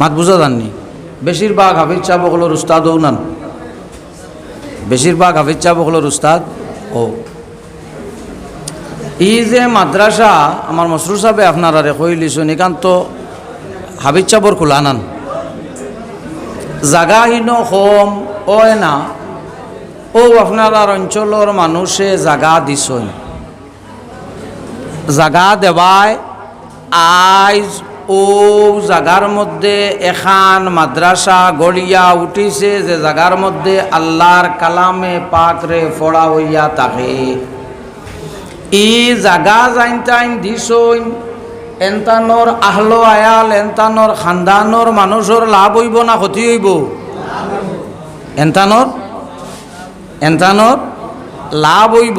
মাত বুঝা যাননি বেশিরভাগ হাফিজ সাহেব হলোর উস্তাদও নান বেশিরভাগ হাফিজ সাহেব হলোর উস্তাদ ও। ই যে মাদ্রাসা, আমার মসরুর সাহেবে আপনারা রে কইলিছুন একান্ত হাবিজ চাবর খোলা নান জাগাহীন হোম ও না। ও আপনার অঞ্চলের মানুষে জাগা দিছই জাগা দেবায় আইজ ও জাগার মধ্যে এখান মাদ্রাসা গড়িয়া উঠিছে যে জাগার মধ্যে আল্লাহর কালামে পাকরে ফড়া হইয়া থাকে। ই জাগা যাইন টাইম দিছইন, এন্তানোর আহলো আয়াল, এন্তানোর খানদানোর মানুষের লাভ হইব না ক্ষতি হইব? এন্তানোর? এন্তানোর লাভ হইব।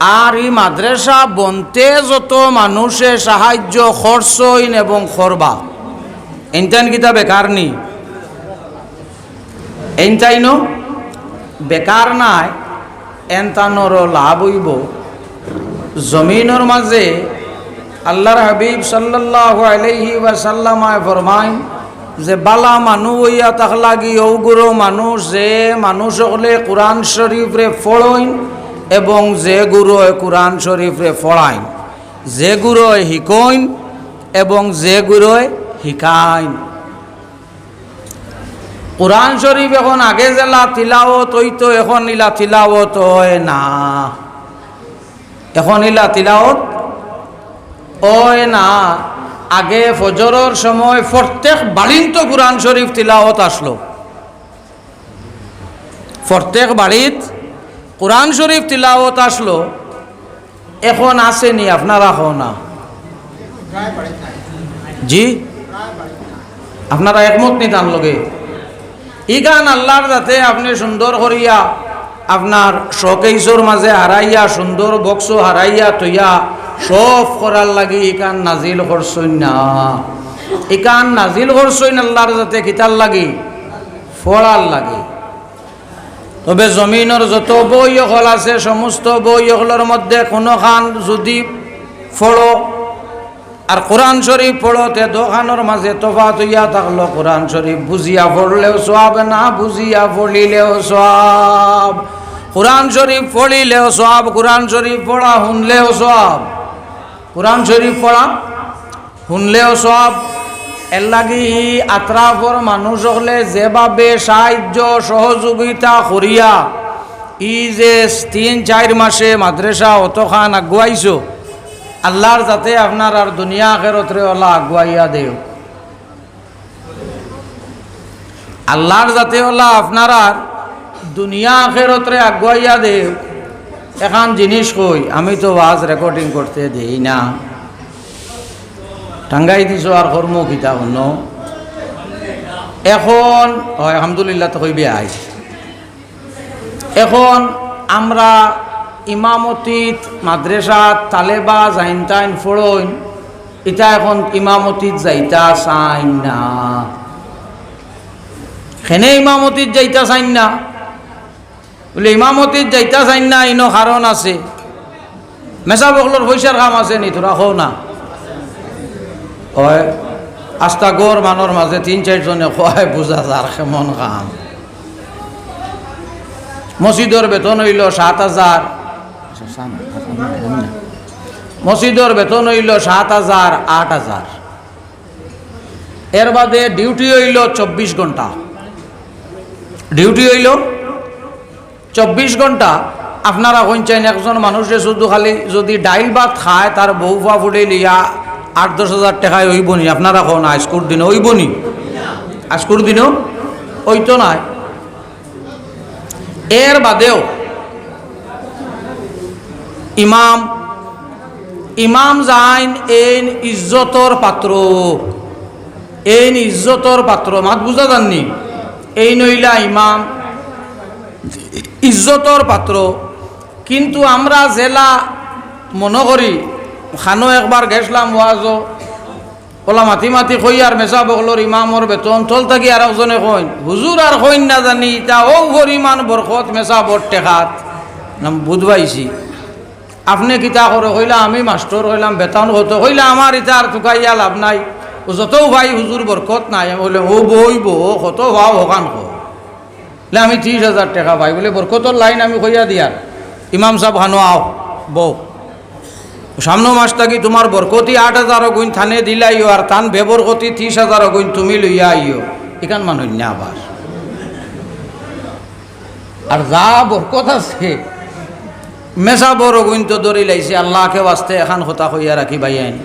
আর এই মাদ্রাসা বনতে যত মানুষে সাহায্য, খরচইন এবং খরবা। এনটাইন কিতা বেকার নি? এনটাইন বেকার নাই, এনতানোর লাভ হইব। জমিনের মাঝে আল্লাহর হাবিব সাল্লাল্লাহু আলাইহি ওয়াসাল্লামায় ফরমাইন যে, বালা মানুষ হইয়া তাক লাগি ঔগুরো মানুষ যে, মানুষ হলে কোরআন শরীফরে ফড়ইন এবং যে গুরুয় কোরআন শরীফরে ফড়াইন যে গুরুয় শিকইন এবং যে গুরুয় শিকাইন কোরআন শরীফ এখন আগে জেলা তিলাওত হইতো, এখন ইলা তিলাওত হয় না। এখন ইলা তিলাওত ওয় না। আগে ফজরের সময় প্রত্যেক বাড়িত কোরআন শরীফ তিলাওত আসলো। প্রত্যেক বাড়িত কোরআন শরীফ তিলাওত আসলো, এখন আসেনি, আপনারা হও না। জি? আপনারা একমত নিতান লগে? ই গান আল্লাহর যাতে আপনি সুন্দর করিয়া আপনার শোকেশ্বর মাঝে হারাইয়া, সুন্দর বক্স হারাইয়া তৈয়া সব করার লাগি ইকান নাজিল করছই না। ইকান নাজিল করছই আল্লাহর যাতে কিতার লাগি? ফড়ার লাগি। তবে জমিনের যত বই হল আছে, সমস্ত বই হলের মধ্যে কোনো খান যদি ফড়ো আর কোরআন শরীফ পড়তে দোকানের মাঝে তফাত হইয়া থাকল। কোরআন শরীফ বুঝিয়া পড়লেও সব না বুঝিয়া পড়িলেও সব কোরআন শরীফ পড়িলেও সব কোরআন শরীফ পড়া শুনলেও সব কোরআন শরীফ পড়া শুনলেও সব এর লাগি আত্রাফর মানুষ হলে যেভাবে সাহায্য সহযোগিতা করিয়া ই যে তিন, চার মাসে মাদ্রাসা অতখান আগুয়াইছো আল্লাহর যাতে আপনার আর দুনিয়া আখেরতরে ওলা আগুয়াইয়া দেও। আল্লাহর যাতে ওলা আপনার আর দুনিয়া আখেরতরে আগুয়াইয়া দেও। এখান জিনিস কই আমি তো ওয়াজ রেকর্ডিং করতে দেই না। টাঙ্গাই দিছ আর কর্ম কিতা হন এখন হয়, আলহামদুলিল্লাহ, তো কইবে আই। এখন আমরা ইমামতিত মাদ্রাসাত তালেবা যাইন তাইন ফড়ইন এটা এখন ইমামতিত যাইতা চাইন না। খেনে ইমামতিত যাইতা চাইন না? বলে ইমামতিত যাইতা চাইন না, ইনো কারণ আছে। মেসা বকলোর পয়সার কাম আছে নি তোরা হও না। হয়, আস্তা গড় মানৰ মাজে তিন, চাৰিজনে খোৱাই বুজা যাৰ কেমন কাম। মছজিদৰ বেতন হইল সাত হাজাৰ। মসজিদর বেতন হইল সাত হাজার আট হাজার এর বাদে ডিউটি হইল চব্বিশ ঘণ্টা ডিউটি হইল চব্বিশ ঘণ্টা আপনারা কইছেন একজন মানুষে শুধু খালি যদি ডাইল ভাত খায়, তার বউ ফা ফুটে লিয়া আট, দশ হাজার টাকায় হইব নি আপনারা কোন আজকুর দিনে হইব নি আজকুর দিনেও হইতো নাই। এর বাদেও ইমাম ইমাম যাইন এন ইজ্জতর পাত্র। এন ইজ্জতর পাত্র। মাত বুঝা যাননি? এই নইলা ইমাম ইজ্জতর পাত্র। কিন্তু আমরা জেলা মনে করি খানো একবার গেছলাম ওয়াজও ওলা মাতি মাতি কই আর মেসা বকলোর ইমামর বেতন তল থাকি আর একজনে কইন হুজুর আর কইন না জানি তা ও পরিমাণ বরকত মেসা বর টেকাত। বুধবাইছি। আপনি কিতা করে কইলা, আমি মাস্টর হইলাম বেতন হতো কইলা আমার ইতা আর টুকাইয়া লাভ নাই। ও যত ভাই হুজুর বরকত নাই। আমি বলে ও বইব কত ভাও হকান কো? আমি ত্রিশ হাজার টাকা পাই বলে বরকতর লাইন আমি কইয়া দিয়ার ইমাম সাহেব হানো আও বউ সামনে মাস থাকি তোমার বরকতি আট হাজার গুণ থানে দিলাইও, আর তান বেবরকতি ত্রিশ হাজার গুণ তুমি লইয়া আইও এখান মানুষ না আবার আর যা বরকত আছে, মেসা বড় গুণ তো দরি লাইছে, আল্লাহকে বাঁচতে এখান হতা হইয়া রাখি বাইয়াইন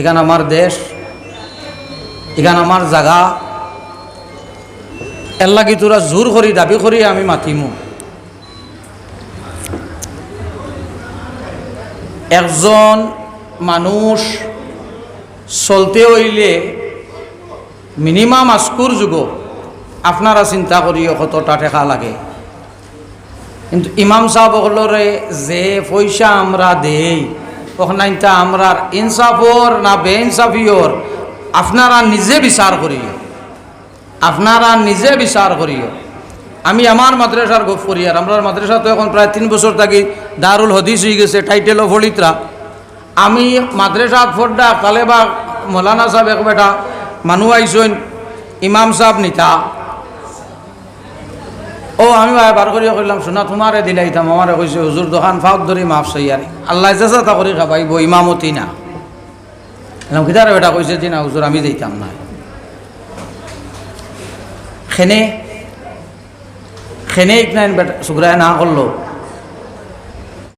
এখান আমার দেশ, এখান আমার জাগা। এল্লা কি তোরা জোর করি, দাবি করি আমি মাতিমু। একজন মানুষ চলতে হইলে মিনিমাম আস্কুর যুগ, আপনারা চিন্তা করিও কতটা টেকা লাগে। কিন্তু ইমাম সাহেব হলরে যে পয়সা আমরা দেই ওখানটা আমরা ইনসাফর না বে ইনসাফিওর আপনারা নিজে বিচার করিও আপনারা নিজে বিচার করিও আমি আমার মাদ্রাসার আর আমরা মাদ্রাসা তো এখন প্রায় তিন বছর থাকি, দারুল হদিস হয়ে গেছে টাইটেল অফ হলিত্রা আমি মাদ্রাসা ফোরডা কালে বা মৌলানা সাহেব এক বেটা মানুষ আইসইন, ইমাম সাহেব নিতা। ও, আমি ভাই বার করিয়া কইলাম, শোনা, তোমারে দিলাইতাম, আমারে কইছে, হুজুর, দোকান ফাউক ধরি, মাফ সইয়ারি আল্লাহ চেষ্টা তা করি খাবাইব, ইমামতি না। এলাম, কিতারে বেটা কইছে, যে না, হুজুর, আমি দিতাম না। খেনে খেনে ইকনাইন সুগ্রায় না করল